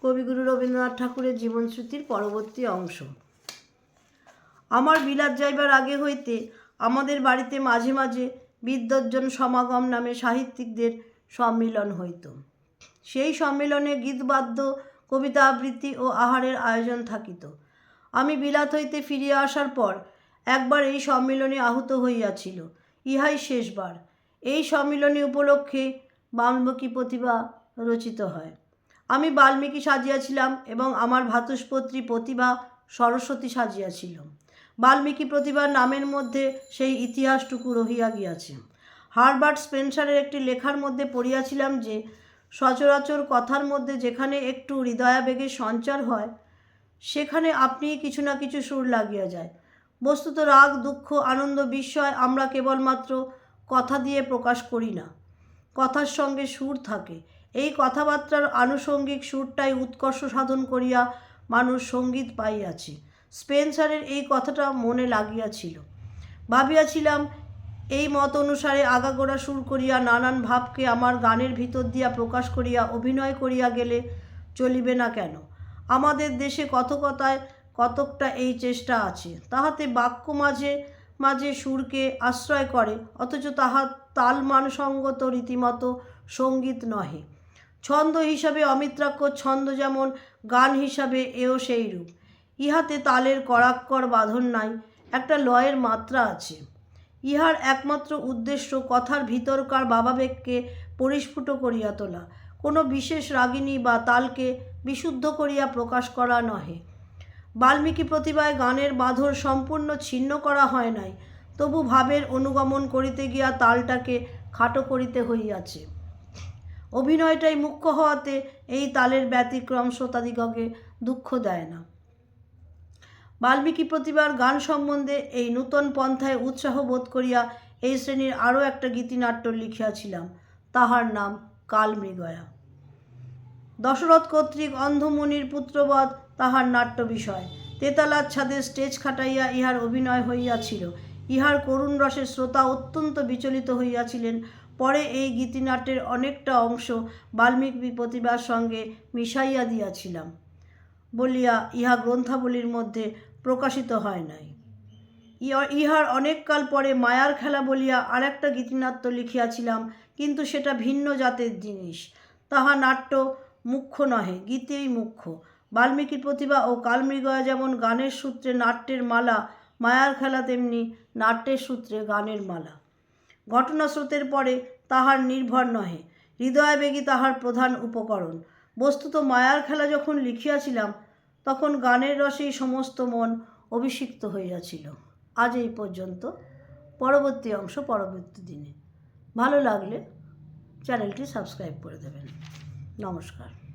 কবিগুরু রবীন্দ্রনাথ ঠাকুরের জীবনশ্রুতির পরবর্তী অংশ। আমার বিলাত যাইবার আগে হইতে আমাদের বাড়িতে মাঝে মাঝে বিদ্বজ্জন সমাগম নামে সাহিত্যিকদের সম্মিলন হইত। সেই সম্মেলনে গীতবাদ্য, কবিতা আবৃত্তি ও আহারের আয়োজন থাকিত। আমি বিলাত হইতে ফিরিয়া আসার পর একবার এই সম্মিলনে আহত হইয়াছিল। ইহাই শেষবার। এই সম্মিলনী উপলক্ষে বাল্মীকি প্রতিভা রচিত হয়। আমি বাল্মীকি সাজিয়াছিলাম এবং আমার ভাতুষপত্রী প্রতিভা সরস্বতী সাজিয়াছিল। বাল্মীকি প্রতিভার নামের মধ্যে সেই ইতিহাসটুকু রহিয়া গিয়াছে। হারবার্ট স্পেন্সারের একটি লেখার মধ্যে পড়িয়াছিলাম যে, সচরাচর কথার মধ্যে যেখানে একটু হৃদয়াবেগের সঞ্চার হয়, সেখানে আপনি কিছু না কিছু সুর লাগিয়া যায়। বস্তুত রাগ, দুঃখ, আনন্দ, বিস্ময় আমরা কেবলমাত্র কথা দিয়ে প্রকাশ করি না। কথার সঙ্গে সুর থাকে। এই কথাবার্তার আনুষঙ্গিক সুরটাই উৎকর্ষ সাধন করিয়া মানুষ সংগীত পাইয়াছে। স্পেন্সারের এই কথাটা মনে লাগিয়াছিল। ভাবিয়াছিলাম, এই মত অনুসারে আগাগোড়া সুর করিয়া নানান ভাবকে আমার গানের ভিতর দিয়া প্রকাশ করিয়া অভিনয় করিয়া গেলে চলিবে না কেন? আমাদের দেশে কথকতায় কতকটা এই চেষ্টা আছে। তাহাতে বাক্য মাঝে মাঝে সুরকে আশ্রয় করে, অথচ তাহা তালমানসঙ্গত রীতিমতো সংগীত নহে। ছন্দ হিসাবে অমিত্রাক্ষর ছন্দ যেমন গান হিসাবে এও সেই রূপ ইহাতে তালের কড়াক্কর বাঁধন নাই, একটা লয়ের মাত্রা আছে। ইহার একমাত্র উদ্দেশ্য কথার ভিতরকার ভাবাবেগকে পরিস্ফুট করিয়া তোলা। কোনো বিশেষ রাগিনী বা তালকে বিশুদ্ধ করিয়া প্রকাশ করা নহে। বাল্মীকি প্রতিভায় গানের বাঁধর সম্পূর্ণ ছিন্ন করা হয় নাই, তবু ভাবের অনুগমন করিতে গিয়া তালটাকে খাটো করিতে হইয়াছে। অভিনয়টাই মুখ্য হওয়াতে এই তালের ব্যতিক্রম শ্রোতাদিগকে দুঃখ দেয় না। বাল্মীকি প্রতিভার গান সম্বন্ধে এই নূতন পন্থায় উৎসাহ বোধ করিয়া এই শ্রেণির আরও একটা গীতিনাট্য লিখিয়াছিলাম, তাহার নাম কালমৃগয়া। দশরথ কর্তৃক অন্ধমুনির পুত্রবধ তাহার নাট্য বিষয়। তেতালার ছাদে স্টেজ খাটাইয়া ইহার অভিনয় হইয়াছিল। ইহার করুণ রসের শ্রোতা অত্যন্ত বিচলিত হইয়াছিলেন পরে এই গীতিনাট্যের অনেকটা অংশ বাল্মীকি প্রতিভার সঙ্গে মিশাইয়া দিয়াছিলাম। বলিয়া ইহা গ্রন্থাবলীর মধ্যে প্রকাশিত হয় নাই। ইহা- ইহার অনেককাল পরে মায়ার খেলা বলিয়া আরেকটা গীতিনাট্য লিখিয়াছিলাম, কিন্তু সেটা ভিন্ন জাতের জিনিস। তাহা নাট্য মুখ্য নহে, গীতেই মুখ্য। বাল্মীকির প্রতিভা ও কালমৃগয়া যেমন গানের সূত্রে নাট্যের মালা, মায়ার খেলা তেমনি নাট্যের সূত্রে গানের মালা। ঘটনা স্রোতের পরে তাহার নির্ভর নহে হৃদয়াবেগী তাহার প্রধান উপকরণ। বস্তুত মায়ার খেলা যখন লিখিয়াছিলাম, তখন গানের রসেই সমস্ত মন অভিষিক্ত হইয়াছিল। আজ এই পর্যন্ত। পরবর্তী অংশ পরবর্তী দিনে। ভালো লাগলে চ্যানেলটি সাবস্ক্রাইব করে দেবেন। নমস্কার।